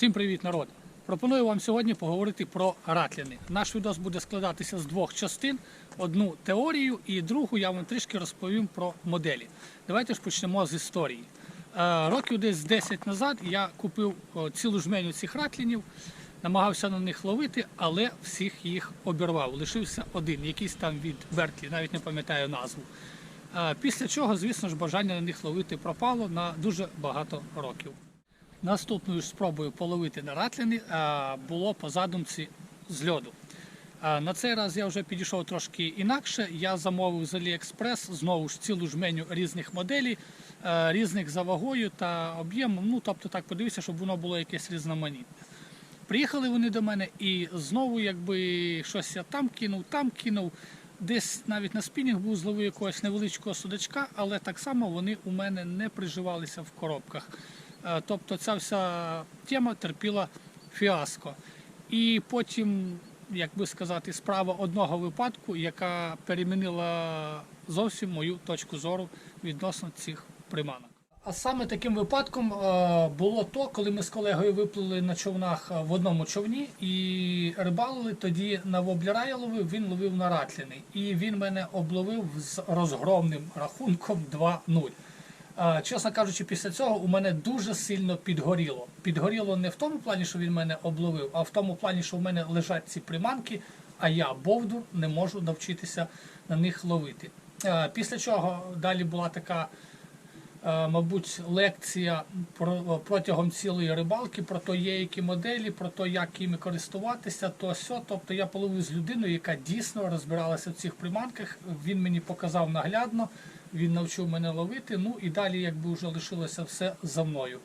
Всім привіт, народ! Пропоную вам сьогодні поговорити про ратліни. Наш відос буде складатися з двох частин: одну теорію і другу я вам трішки розповім про моделі. Давайте ж почнемо з історії. Е, Років десь 10 назад я купив цілу жменю цих ратлінів, намагався на них ловити, але всіх їх обірвав. Лишився один, якийсь там від Берклі, навіть не пам'ятаю назву. Е, Після чого, звісно ж, бажання на них ловити пропало на дуже багато років. Наступною спробою половити на ратліни було по задумці з льоду. На цей раз я вже підійшов трошки інакше. Я замовив з AliExpress знову ж цілу жменю різних моделей, різних за вагою та об'ємом. Ну, тобто так подивився, щоб воно було якесь різноманітне. Приїхали вони до мене і знову, якби щось я там кинув, там кинув. Десь навіть на спінінг був зловив якогось невеличкого судачка, але так само вони у мене не приживалися в коробках. Е, Тобто ця вся тема терпіла фіаско. І потім, як би сказати, справа одного випадку, яка перемінила зовсім мою точку зору відносно цих приманок. А саме таким випадком е, було то, коли ми з колегою виплили на човнах е, в одному човні і рибалили. Тоді на воблера я він ловив на ратліни. І він мене обловив з розгромним рахунком 2-0. Чесно кажучи, після цього у мене дуже сильно підгоріло. Підгоріло не в тому плані, що він мене обловив, а в тому плані, що в мене лежать ці приманки, а я бовду не можу навчитися на них ловити. Після чого далі була така, мабуть, лекція протягом цілої рибалки про то, є які моделі, про те, як іми користуватися, то сьо. Тобто я половив з людиною, яка дійсно розбиралася в цих приманках. Він мені показав наглядно. Він навчив мене ловити, ну і далі якби вже лишилося все за мною.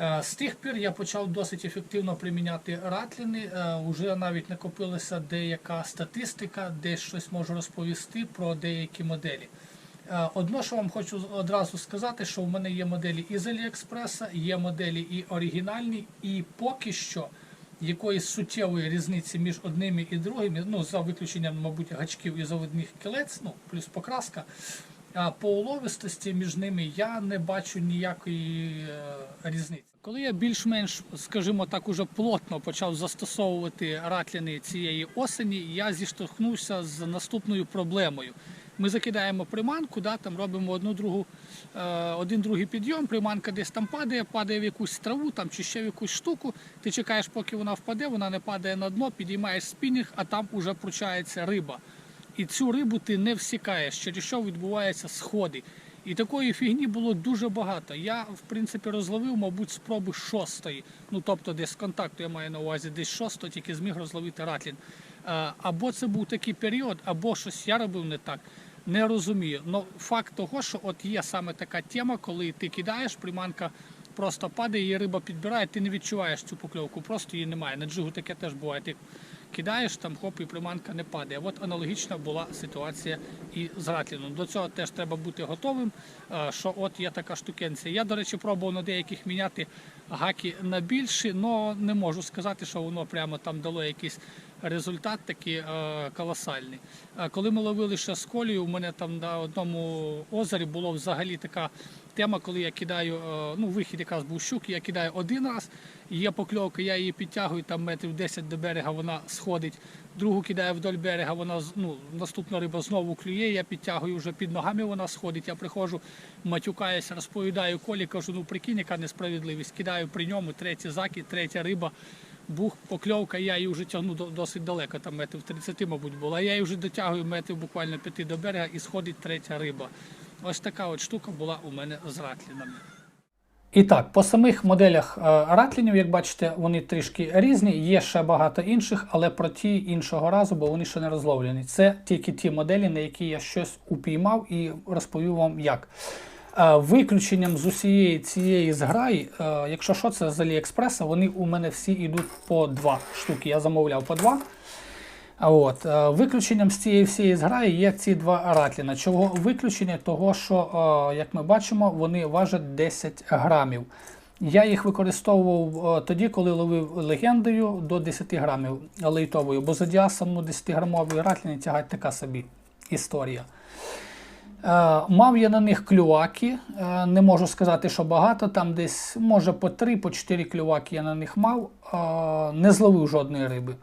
Е, З тих пір я почав досить ефективно приміняти ратліни. Е, Уже навіть накопилася деяка статистика, де щось можу розповісти про деякі моделі. Е, Одно, що вам хочу одразу сказати, що в мене є моделі із Аліекспреса, є моделі і оригінальні, і поки що якоїсь суттєвої різниці між одними і другими, ну за виключенням, мабуть, гачків і заводних кілець, ну плюс покраска. А по уловистості між ними я не бачу ніякої е, різниці. Коли я більш-менш, скажімо так, уже плотно почав застосовувати ратліни цієї осені, я зіштовхнувся з наступною проблемою. Ми закидаємо приманку, да, там робимо одну другу, е, один другий підйом, приманка десь там падає, падає в якусь траву там, чи ще в якусь штуку. Ти чекаєш, поки вона впаде, вона не падає на дно, підіймаєш спінінг, а там уже пручається риба. І цю рибу ти не всікаєш, через що відбуваються сходи. І такої фігні було дуже багато. Я, в принципі, розловив, мабуть, спроби шостої. Ну, тобто, десь контакту я маю на увазі, десь шостої, тільки зміг розловити ратлін. Е, Або це був такий період, або щось я робив не так. Не розумію. Но факт того, що от є саме така тема, коли ти кидаєш, приманка просто падає, її риба підбирає, ти не відчуваєш цю покльовку, просто її немає. На джигу таке теж буває. Кидаєш там, хоп, і приманка не падає. От аналогічна була ситуація і з ратліном. До цього теж треба бути готовим, е, що от є така штукенція. Я, до речі, пробував на деяких міняти гаки на більші, але не можу сказати, що воно прямо там дало якийсь результат такий е, колосальний. Е, Коли ми ловили ще з колію, у мене там на одному озері було взагалі така тема, коли я кидаю, е, ну вихід якраз був щук, я кидаю один раз, є покльовка, я її підтягую там метрів 10 до берега, вона сходить. Другу кидаю вдоль берега, вона ну, наступна риба знову клює, я підтягую вже під ногами, вона сходить. Я приходжу, матюкаюся, розповідаю колі, кажу, ну прикинь, яка несправедливість. Кидаю при ньому третій закид, третя риба. Бух, покльовка, я її вже тягну досить далеко, там метрів 30, мабуть, було. А я її вже дотягую метрів буквально 5 до берега і сходить третя риба. Ось така от штука була у мене з ратлінами. І так, по самих моделях е, ратлінів, як бачите, вони трішки різні. Є ще багато інших, але про ті іншого разу, бо вони ще не розловлені. Це тільки ті моделі, на які я щось упіймав і розповів вам як. Е, Виключенням з усієї цієї зграї, е, якщо що, це з Аліекспреса, вони у мене всі йдуть по два штуки. Я замовляв по два. От, е, виключенням з цієї всієї зграї є ці два ратліна. Чого виключення? Того, що, як ми бачимо, вони важать 10 грамів. Я їх використовував тоді, коли ловив легендою до 10 грамів лейтовою, бо за діасом ну, 10-грамової ратліни тягать така собі історія. Е, Мав я на них клюваки. Е, Не можу сказати, що багато. Там десь, може, по 3 по 4 клюваки я на них мав. Е, Не зловив жодної риби.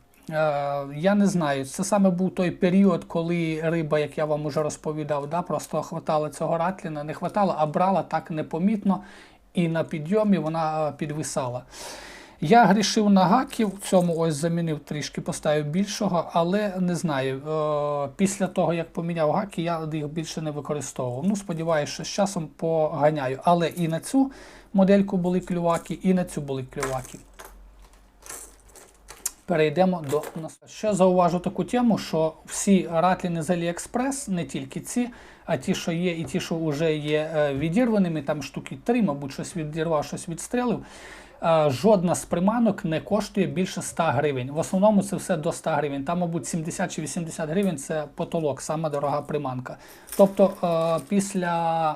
Я не знаю. Це саме був той період, коли риба, як я вам уже розповідав, да, просто хватало цього ратліна, не хватало, а брала так непомітно, і на підйомі вона підвисала. Я грішив на гаків, в цьому ось замінив трішки, поставив більшого, але не знаю. Е, після того, як поміняв гаки, я їх більше не використовував. Ну, сподіваюся, що з часом поганяю. Але і на цю модельку були клюваки, і на цю були клюваки. Перейдемо до нас. Ще зауважу таку тему, що всі ратліни з AliExpress, не тільки ці, а ті, що є, і ті, що вже є е, відірваними, там штуки три, мабуть, щось відірвав, щось відстрелив. Е, Жодна з приманок не коштує більше 100 гривень. В основному це все до 100 гривень. Там, мабуть, 70 чи 80 гривень це потолок, сама дорога приманка. Тобто е, після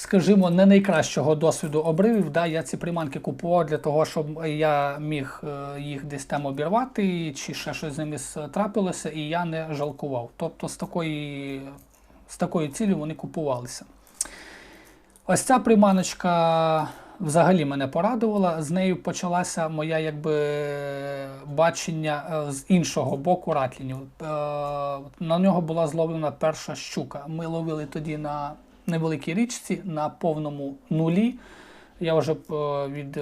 скажімо, не найкращого досвіду обривів. Да, я ці приманки купував для того, щоб я міг е, їх десь там обірвати, чи ще щось з ними трапилося, і я не жалкував. Тобто з такої, з такою цілею вони купувалися. Ось ця приманочка взагалі мене порадувала. З нею почалася моя якби бачення е, з іншого боку ратлінів. Е, На нього була зловлена перша щука. Ми ловили тоді на невеликій річці на повному нулі. Я вже е, від,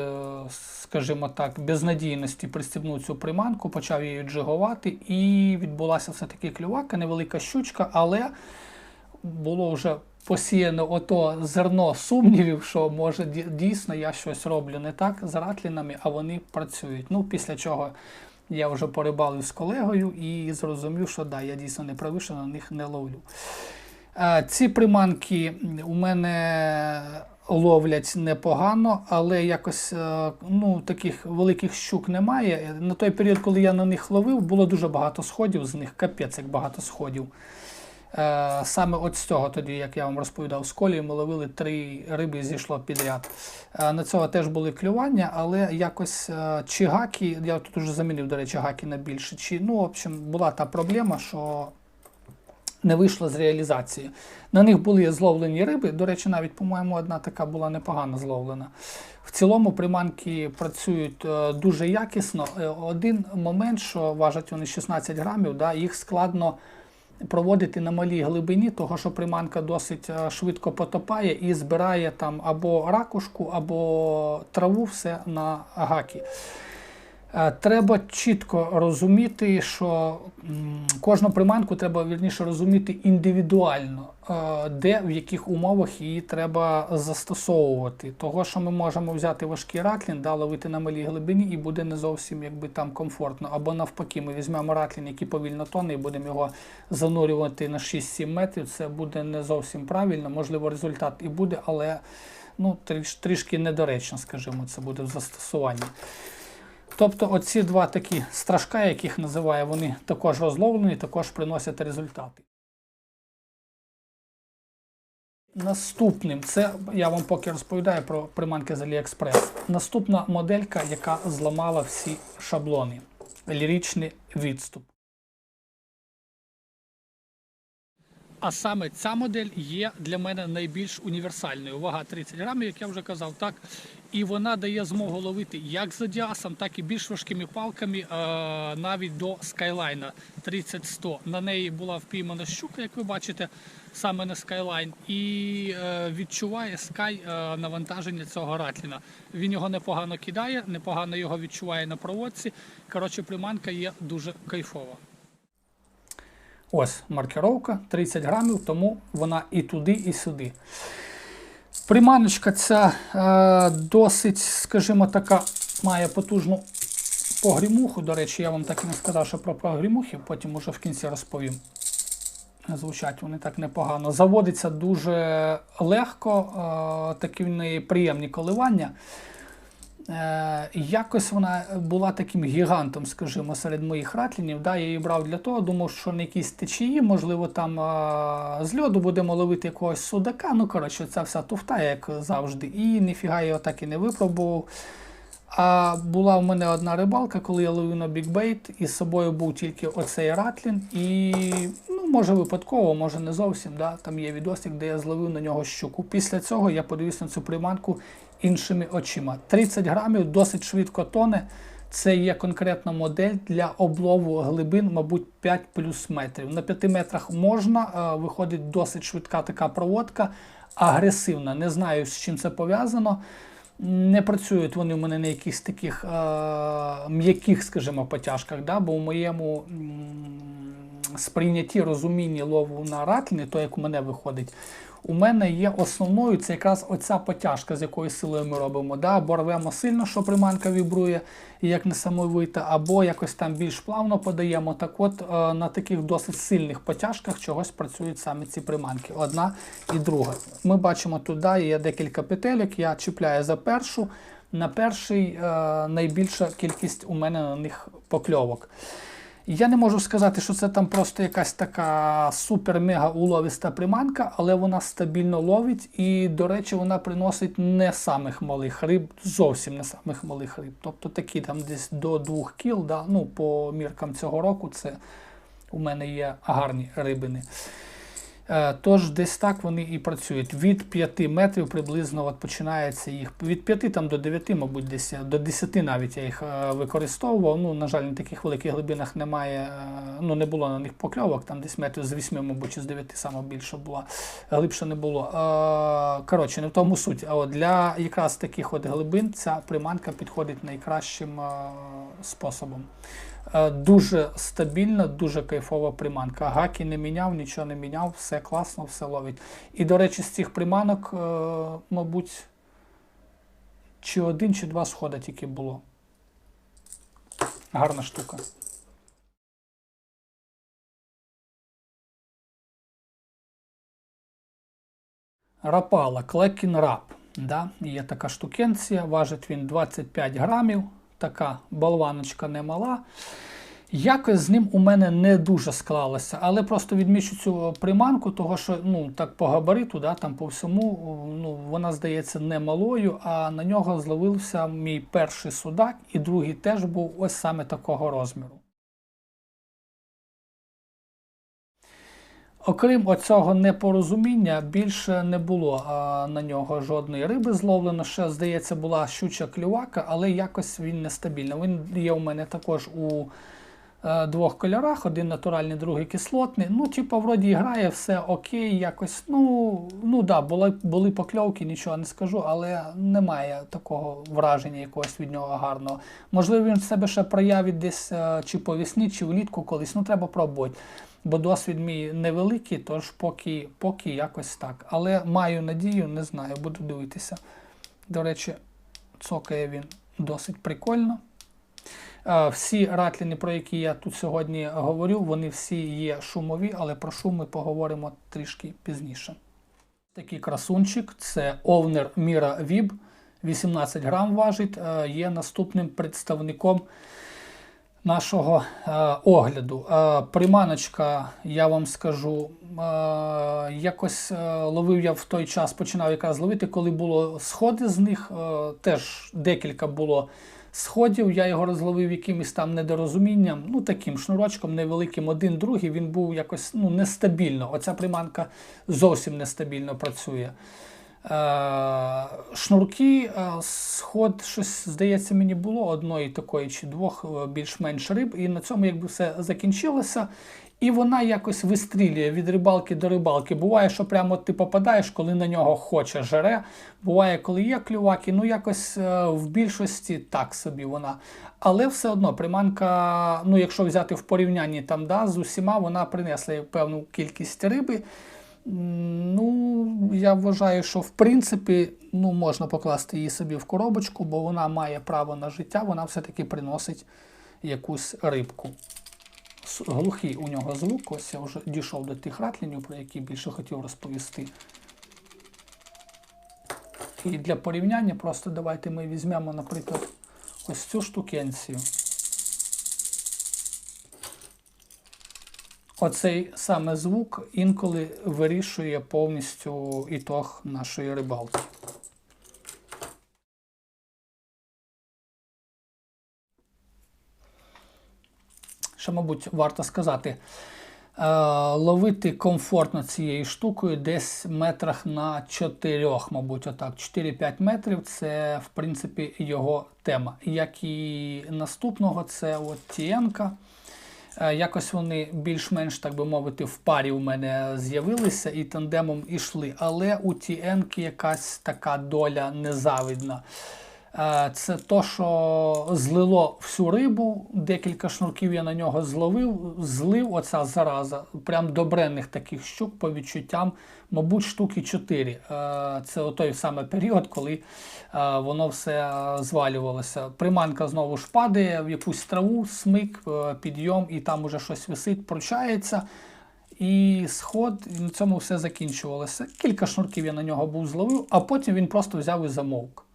скажімо так, безнадійності пристібнув цю приманку, почав її джигувати, і відбулася все-таки клювака, невелика щучка, але було вже посіяно ото зерно сумнівів, що може дійсно я щось роблю не так з ратлінами, а вони працюють. Ну, після чого я вже порибалив з колегою і зрозумів, що да, я дійсно не правий, що на них не ловлю. Ці приманки у мене ловлять непогано, але якось е, ну, таких великих щук немає. На той період, коли я на них ловив, було дуже багато сходів з них, капець, як багато сходів. Е, Саме от з цього тоді, як я вам розповідав, з колії ми ловили три риби зійшло підряд. Е, На цього теж були клювання, але якось е, чи гаки, я тут вже замінив, до речі, гаки на більше. Чи, ну, в общем, була та проблема, що не вийшло з реалізації. На них були зловлені риби. До речі, навіть, по-моєму, одна така була непогано зловлена. В цілому приманки працюють дуже якісно. Один момент, що важать вони 16 грамів, да, їх складно проводити на малій глибині, того що приманка досить е, швидко потопає і збирає там або ракушку, або траву все на гаки. Е, Треба чітко розуміти, що кожну приманку треба вірніше розуміти індивідуально, е, де в яких умовах її треба застосовувати. Того, що ми можемо взяти важкий ратлін, да, ловити на малій глибині, і буде не зовсім якби там комфортно. Або навпаки, ми візьмемо ратлін, який повільно тоне, і будемо його занурювати на 6-7 метрів. Це буде не зовсім правильно. Можливо, результат і буде, але ну, трішки недоречно, скажімо, це буде в застосуванні. Тобто оці два такі страшка, яких називаю, вони також розловлені, також приносять результати. Наступним, це я вам поки розповідаю про приманки з AliExpress. Наступна моделька, яка зламала всі шаблони. Лірічний відступ. А саме ця модель є для мене найбільш універсальною. Вага 30 грамів, як я вже казав, так. І вона дає змогу ловити як з адіасом, так і більш важкими палками, навіть до Skyline 30-100. На неї була впіймана щука, як ви бачите, саме на Skyline, і е, відчуває Sky е, навантаження цього ратліна. Він його непогано кидає, непогано його відчуває на проводці. Коротше, приманка є дуже кайфова. Ось маркировка 30 грамів, тому вона і туди, і сюди. Приманочка ця е, досить, скажімо, така, має потужну погрімуху. До речі, я вам так і не сказав, що про погрімухи, потім уже в кінці розповім. Звучать вони так непогано. Заводиться дуже легко, е, такі в неї приємні коливання. Е, якось вона була таким гігантом, скажімо, серед моїх ратлінів. Да, я її брав для того, думав, що на якісь течії, можливо, там е, з льоду будемо ловити якогось судака. Ну, коротше, ця вся туфта, як завжди. І ніфіга його так і не випробував. А була в мене одна рибалка, коли я ловив на бікбейт, і з собою був тільки оцей ратлін. І ну, може випадково, може не зовсім. Да? Там є відосик, де я зловив на нього щуку. Після цього я подивився на цю приманку іншими очима. 30 грамів досить швидко тоне. Це є конкретна модель для облову глибин, мабуть, 5 плюс метрів. На 5 метрах можна, е, виходить досить швидка така проводка, агресивна. Не знаю, з чим це пов'язано. Не працюють вони в мене на якихось таких е, м'яких, скажімо, потяжках, да? бо в моєму сприйнятті розумінні лову на ратліни, то як у мене виходить, у мене є основною це якраз оця потяжка, з якою силою ми робимо. Да? Або рвемо сильно, що приманка вібрує, як несамовита, або якось там більш плавно подаємо. Так от е, на таких досить сильних потяжках чогось працюють саме ці приманки. Одна і друга. Ми бачимо туди є декілька петелек, я чіпляю за першу. На перший е, найбільша кількість у мене на них покльовок. Я не можу сказати, що це там просто якась така супер-мега уловиста приманка, але вона стабільно ловить і, до речі, вона приносить не самих малих риб, зовсім не самих малих риб. Тобто такі там десь до 2 кіл, да, ну, по міркам цього року це у мене є гарні рибини. Е, Тож десь так вони і працюють. Від 5 метрів приблизно от починається їх. Від 5 там, до 9, мабуть, десь до 10 навіть я їх е, використовував. Ну, на жаль, на таких великих глибинах немає, е, ну не було на них покльовок, там десь метрів з 8, мабуть, чи з 9 саме більше була. Глибше не було. Е, Коротше, не в тому суть. А от для якраз таких от глибин ця приманка підходить найкращим е, способом. Е, Дуже стабільна, дуже кайфова приманка. Гаки не міняв, нічого не міняв, все класно, все ловить. І, до речі, з цих приманок, е, мабуть, чи один, чи два схода тільки було. Гарна штука. Рапала, Клекін рап. Да? Є така штукенція, важить він 25 грамів, така болваночка немала. Якось з ним у мене не дуже склалося, але просто відмічу цю приманку, того що ну, так по габариту, да, там по всьому, ну, вона здається не малою, а на нього зловився мій перший судак, і другий теж був ось саме такого розміру. Окрім оцього непорозуміння, більше не було а, на нього жодної риби зловлено. Ще, здається, була щуча клювака, але якось він нестабільний. Він є у мене також у е, двох кольорах: один натуральний, другий кислотний. Ну, типу, вроді грає, все окей, якось. Ну, ну да, були, були покльовки, нічого не скажу, але немає такого враження якогось від нього гарного. Можливо, він в себе ще проявить десь е, чи по весні, чи влітку колись. Ну, треба пробувати бо досвід мій невеликий, тож поки, поки якось так. Але маю надію, не знаю, буду дивитися. До речі, цокає він досить прикольно. Всі ратліни, про які я тут сьогодні говорю, вони всі є шумові, але про шум ми поговоримо трішки пізніше. Такий красунчик це овнер Міра Віб, 18 грам важить, є наступним представником нашого е, огляду. Е, приманочка, я вам скажу, е, якось е, ловив я в той час, починав якраз ловити, коли було сходи з них, е, теж декілька було сходів. Я його розловив якимось там недорозумінням, ну таким шнурочком невеликим, один, другий, він був якось ну, нестабільно. Оця приманка зовсім нестабільно працює. Е, Шнурки, е, сход, щось, здається, мені було одної такої чи двох е, більш-менш риб, і на цьому якби все закінчилося. І вона якось вистрілює від рибалки до рибалки. Буває, що прямо ти попадаєш, коли на нього хоче жере. Буває, коли є клюваки, ну якось в більшості так собі вона. Але все одно приманка, ну якщо взяти в порівнянні там да, з усіма, вона принесла певну кількість риби. Ну, я вважаю, що в принципі ну, можна покласти її собі в коробочку, бо вона має право на життя, вона все-таки приносить якусь рибку. Глухий у нього звук, ось я вже дійшов до тих ратлінів, про які більше хотів розповісти. І для порівняння просто давайте ми візьмемо, наприклад, ось цю штукенцію. Оцей саме звук інколи вирішує повністю ітог нашої рибалки. Ще, мабуть, варто сказати. Е, ловити комфортно цією штукою десь метрах на 4, мабуть, отак. 4-5 метрів це, в принципі, його тема. Як і наступного, це от Тієнка. Е, Якось вони більш-менш, так би мовити, в парі у мене з'явилися і тандемом ішли. Але у Тіенки якась така доля незавидна. Е, Це то, що злило всю рибу, декілька шнурків я на нього зловив, злив оця зараза, прям добренних таких щук по відчуттям, мабуть, штуки 4. Е, Це той саме період, коли е, воно все звалювалося. Приманка знову ж падає в якусь траву, смик, підйом, і там уже щось висить, пручається. І сход, і на цьому все закінчувалося. Кілька шнурків я на нього був зловив, а потім він просто взяв і замовк.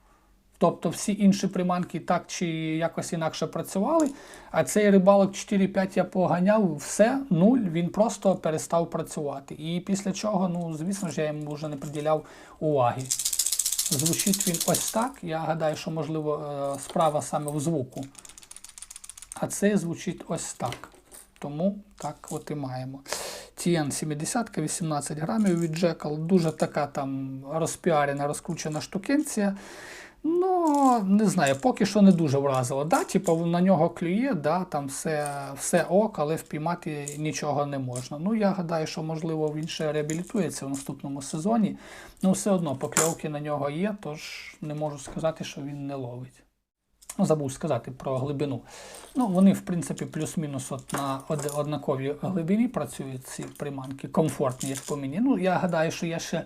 Тобто всі інші приманки так чи якось інакше працювали, а цей рибалок 4-5 я поганяв, все, нуль, він просто перестав працювати. І після чого, ну, звісно ж, я йому вже не приділяв уваги. Звучить він ось так. Я гадаю, що, можливо, е, справа саме в звуку. А цей звучить ось так. Тому так от і маємо. TN 70 18 грамів від Jekyll. Дуже така там розпіарена, розкручена штукенція. Ну, не знаю, поки що не дуже вразило. Да, типу, на нього клює, да, там все, все ок, але впіймати нічого не можна. Ну, я гадаю, що можливо він ще реабілітується в наступному сезоні. Ну, все одно покльовки на нього є, тож не можу сказати, що він не ловить. Ну, забув сказати про глибину. Ну, вони, в принципі, плюс-мінус от на од- однаковій глибині працюють ці приманки, комфортні, як по мені. Ну, я гадаю, що я ще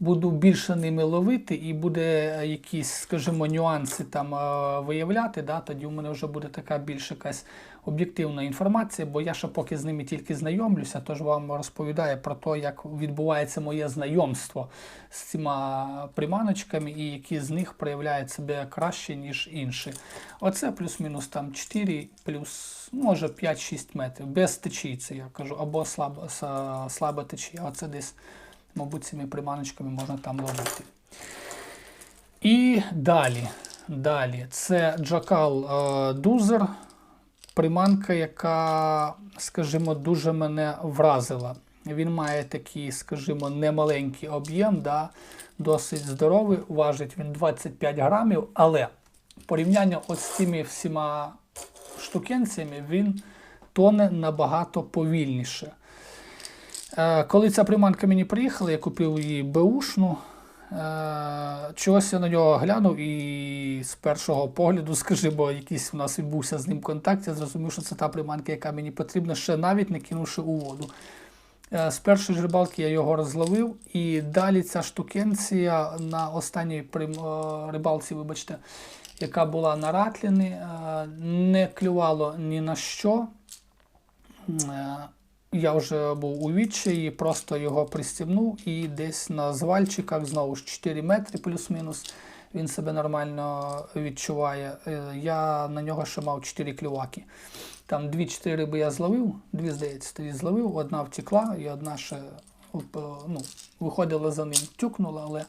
буду більше ними ловити і буде якісь, скажімо, нюанси там е, виявляти. Да? Тоді у мене вже буде така більш якась об'єктивна інформація, бо я ще поки з ними тільки знайомлюся, тож вам розповідаю про те, як відбувається моє знайомство з цими приманочками і які з них проявляють себе краще, ніж інші. Оце плюс-мінус там 4, плюс, може 5-6 метрів. Без течії, це я кажу, або слабо, са- течія. Оце десь, мабуть, цими приманочками можна там ловити. І далі. Далі. Це Джакал е, Дузер. Приманка, яка, скажімо, дуже мене вразила. Він має такий, скажімо, немаленький об'єм, да, досить здоровий, важить він 25 грамів, але порівняння ось з цими всіма штукенцями він тоне набагато повільніше. Е, Коли ця приманка мені приїхала, я купив її беушну. Е, Чогось я на нього глянув і з першого погляду, скажімо, якийсь у нас відбувся з ним контакт, я зрозумів, що це та приманка, яка мені потрібна, ще навіть не кинувши у воду. Е, З першої ж рибалки я його розловив, і далі ця штукенція на останній рибалці, вибачте, яка була на ратліни, не клювало ні на що. Е, Я вже був у відчаї, просто його пристібнув і десь на звальчиках знову ж 4 метри плюс-мінус. Він себе нормально відчуває. Е, Я на нього ще мав 4 клюваки. Там 2-4 риби я зловив, дві, здається, тоді зловив, одна втекла і одна ще ну, виходила за ним, тюкнула, але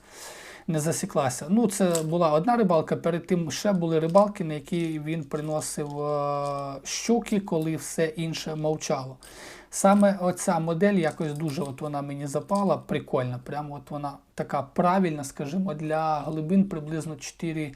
не засіклася. Ну, це була одна рибалка. Перед тим ще були рибалки, на які він приносив е, щуки, коли все інше мовчало. Саме оця модель якось дуже от вона мені запала, прикольна. Прямо от вона така правильна, скажімо, для глибин приблизно 4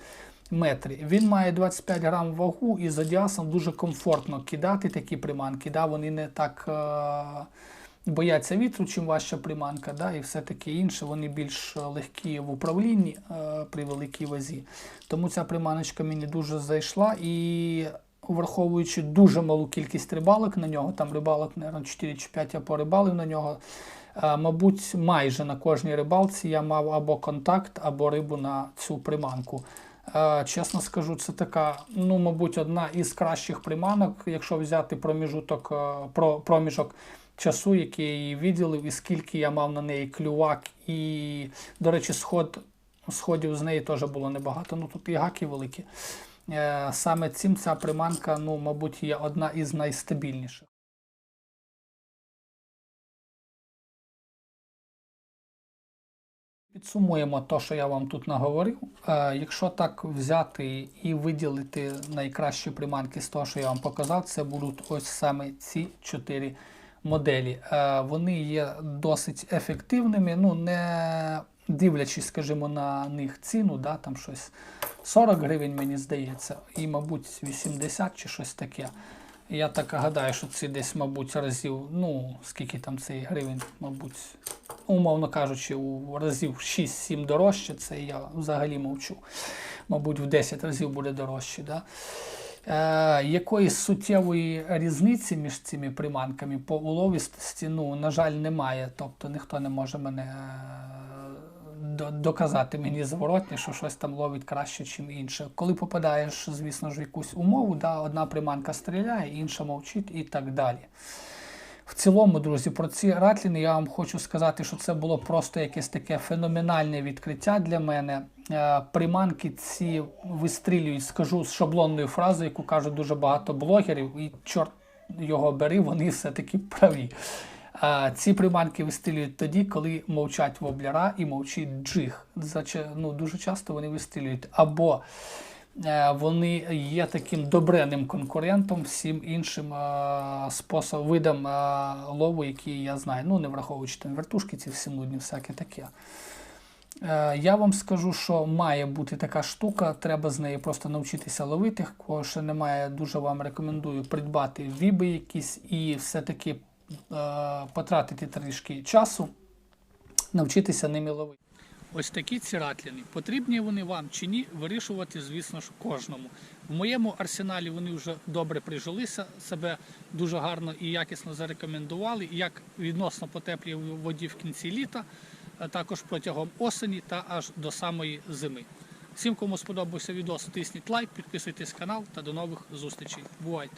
метри. Він має 25 грам вагу і з одіасом дуже комфортно кидати такі приманки. Да? Вони не так е, бояться вітру, чим важча приманка, да? і все таке інше. Вони більш легкі в управлінні е, при великій вазі. Тому ця приманочка мені дуже зайшла і. Враховуючи дуже малу кількість рибалок на нього, там рибалок, мабуть, 4 чи 5 я порибалив на нього. Е, Мабуть, майже на кожній рибалці я мав або контакт, або рибу на цю приманку. Е, Чесно скажу, це така, ну, мабуть, одна із кращих приманок, якщо взяти проміжуток, е, проміжок часу, який я її виділив, і скільки я мав на неї клювак. І, до речі, сход, сходів з неї теж було небагато. Ну тут і гаки великі. Е, Саме цим ця приманка, ну, мабуть, є одна із найстабільніших. Підсумуємо те, що я вам тут наговорив. Е, якщо так взяти і виділити найкращі приманки з того, що я вам показав, це будуть ось саме ці чотири моделі, е, вони є досить ефективними, ну не дивлячись, скажімо, на них ціну, да, там щось 40 гривень, мені здається, і, мабуть, 80 чи щось таке. Я так гадаю, що це десь, мабуть, разів, ну, скільки там цей гривень, мабуть, умовно кажучи, у разів 6-7 дорожче, це я взагалі мовчу. Мабуть, в 10 разів буде дорожче. Да? Е, якоїсь суттєвої різниці між цими приманками по уловістості, ну, на жаль, немає. Тобто ніхто не може мене е, доказати мені зворотне, що щось там ловить краще, ніж інше. Коли попадаєш, звісно ж, в якусь умову, да, одна приманка стріляє, інша мовчить і так далі. В цілому, друзі, про ці ратліни я вам хочу сказати, що це було просто якесь таке феноменальне відкриття для мене. Е, Приманки ці вистрілюють, скажу з шаблонною фразою, яку кажуть дуже багато блогерів, і чорт його бери, вони все-таки праві. Ці приманки вистрілюють тоді, коли мовчать воблера і мовчить джиг. Ну, дуже часто вони вистрілюють або е, вони є таким добренним конкурентом всім іншим е, способам, видам е, лову, які я знаю. Ну, не враховуючи там вертушки, ці всі нудні, всяке таке. Я вам скажу, що має бути така штука, треба з нею просто навчитися ловити. Кого ще немає, дуже вам рекомендую придбати віби якісь і все-таки потратити трішки часу, навчитися ними ловити. Ось такі ці ратліни. Потрібні вони вам чи ні, вирішувати, звісно ж, кожному. В моєму арсеналі вони вже добре прижилися, себе дуже гарно і якісно зарекомендували, як відносно по теплій воді в кінці літа, а також протягом осені та аж до самої зими. Всім, кому сподобався відео, тисніть лайк, підписуйтесь на канал та до нових зустрічей. Бувайте!